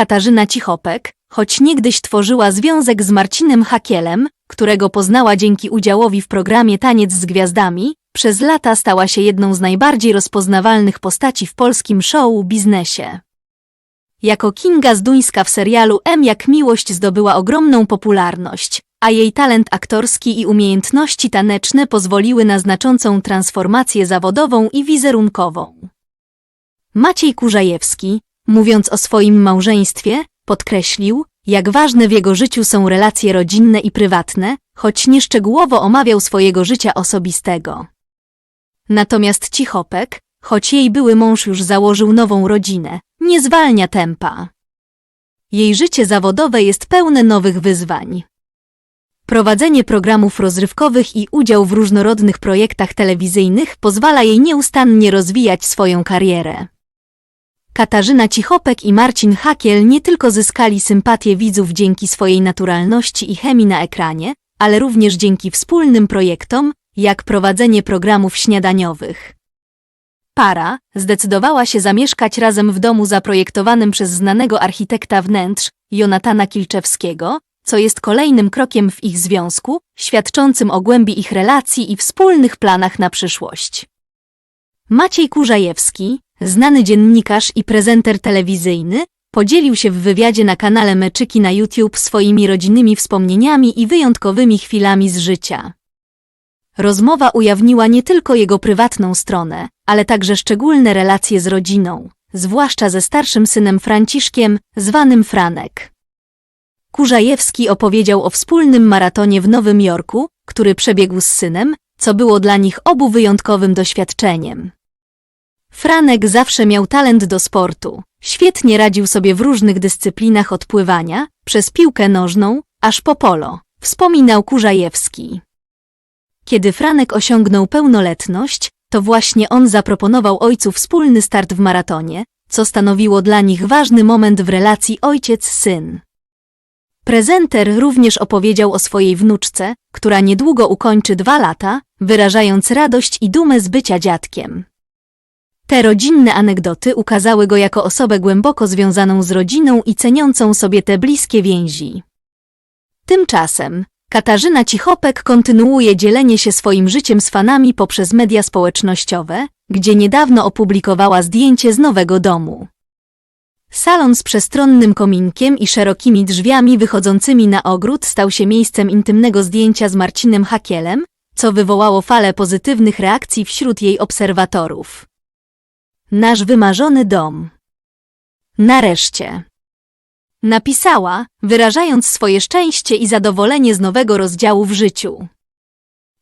Katarzyna Cichopek, choć niegdyś tworzyła związek z Marcinem Hakielem, którego poznała dzięki udziałowi w programie Taniec z Gwiazdami, przez lata stała się jedną z najbardziej rozpoznawalnych postaci w polskim show biznesie. Jako Kinga Zduńska w serialu M jak miłość zdobyła ogromną popularność, a jej talent aktorski i umiejętności taneczne pozwoliły na znaczącą transformację zawodową i wizerunkową. Maciej Kurzajewski, mówiąc o swoim małżeństwie, podkreślił, jak ważne w jego życiu są relacje rodzinne i prywatne, choć nieszczegółowo omawiał swojego życia osobistego. Natomiast Cichopek, choć jej były mąż już założył nową rodzinę, nie zwalnia tempa. Jej życie zawodowe jest pełne nowych wyzwań. Prowadzenie programów rozrywkowych i udział w różnorodnych projektach telewizyjnych pozwala jej nieustannie rozwijać swoją karierę. Katarzyna Cichopek i Marcin Hakiel nie tylko zyskali sympatię widzów dzięki swojej naturalności i chemii na ekranie, ale również dzięki wspólnym projektom, jak prowadzenie programów śniadaniowych. Para zdecydowała się zamieszkać razem w domu zaprojektowanym przez znanego architekta wnętrz Jonatana Kilczewskiego, co jest kolejnym krokiem w ich związku, świadczącym o głębi ich relacji i wspólnych planach na przyszłość. Maciej Kurzajewski, znany dziennikarz i prezenter telewizyjny, podzielił się w wywiadzie na kanale Meczyki na YouTube swoimi rodzinnymi wspomnieniami i wyjątkowymi chwilami z życia. Rozmowa ujawniła nie tylko jego prywatną stronę, ale także szczególne relacje z rodziną, zwłaszcza ze starszym synem Franciszkiem, zwanym Franek. Kurzajewski opowiedział o wspólnym maratonie w Nowym Jorku, który przebiegł z synem, co było dla nich obu wyjątkowym doświadczeniem. Franek zawsze miał talent do sportu. Świetnie radził sobie w różnych dyscyplinach od pływania, przez piłkę nożną, aż po polo, wspominał Kurzajewski. Kiedy Franek osiągnął pełnoletność, to właśnie on zaproponował ojcu wspólny start w maratonie, co stanowiło dla nich ważny moment w relacji ojciec-syn. Prezenter również opowiedział o swojej wnuczce, która niedługo ukończy dwa lata, wyrażając radość i dumę z bycia dziadkiem. Te rodzinne anegdoty ukazały go jako osobę głęboko związaną z rodziną i ceniącą sobie te bliskie więzi. Tymczasem Katarzyna Cichopek kontynuuje dzielenie się swoim życiem z fanami poprzez media społecznościowe, gdzie niedawno opublikowała zdjęcie z nowego domu. Salon z przestronnym kominkiem i szerokimi drzwiami wychodzącymi na ogród stał się miejscem intymnego zdjęcia z Marcinem Hakielem, co wywołało falę pozytywnych reakcji wśród jej obserwatorów. Nasz wymarzony dom. Nareszcie. Napisała, wyrażając swoje szczęście i zadowolenie z nowego rozdziału w życiu.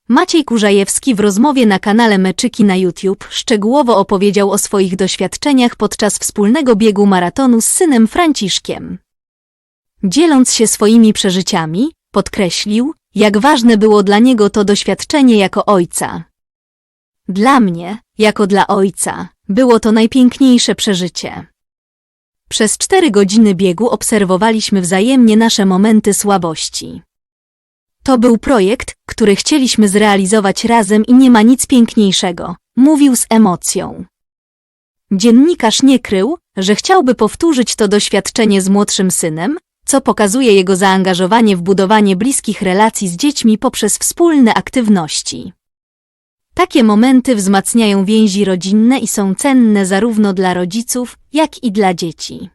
Maciej Kurzajewski w rozmowie na kanale Meczyki na YouTube szczegółowo opowiedział o swoich doświadczeniach podczas wspólnego biegu maratonu z synem Franciszkiem. Dzieląc się swoimi przeżyciami, podkreślił, jak ważne było dla niego to doświadczenie jako ojca. Dla mnie, jako dla ojca, było to najpiękniejsze przeżycie. Przez cztery godziny biegu obserwowaliśmy wzajemnie nasze momenty słabości. To był projekt, który chcieliśmy zrealizować razem i nie ma nic piękniejszego, mówił z emocją. Dziennikarz nie krył, że chciałby powtórzyć to doświadczenie z młodszym synem, co pokazuje jego zaangażowanie w budowanie bliskich relacji z dziećmi poprzez wspólne aktywności. Takie momenty wzmacniają więzi rodzinne i są cenne zarówno dla rodziców, jak i dla dzieci.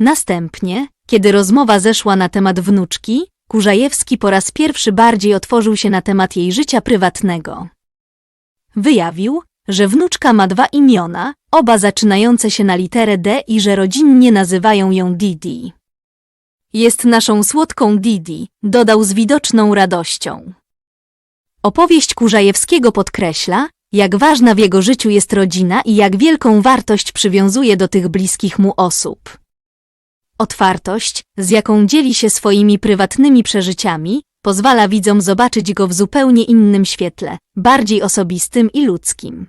Następnie, kiedy rozmowa zeszła na temat wnuczki, Kurzajewski po raz pierwszy bardziej otworzył się na temat jej życia prywatnego. Wyjawił, że wnuczka ma dwa imiona, oba zaczynające się na literę D i że rodzinnie nazywają ją Didi. Jest naszą słodką Didi, dodał z widoczną radością. Opowieść Kurzajewskiego podkreśla, jak ważna w jego życiu jest rodzina i jak wielką wartość przywiązuje do tych bliskich mu osób. Otwartość, z jaką dzieli się swoimi prywatnymi przeżyciami, pozwala widzom zobaczyć go w zupełnie innym świetle, bardziej osobistym i ludzkim.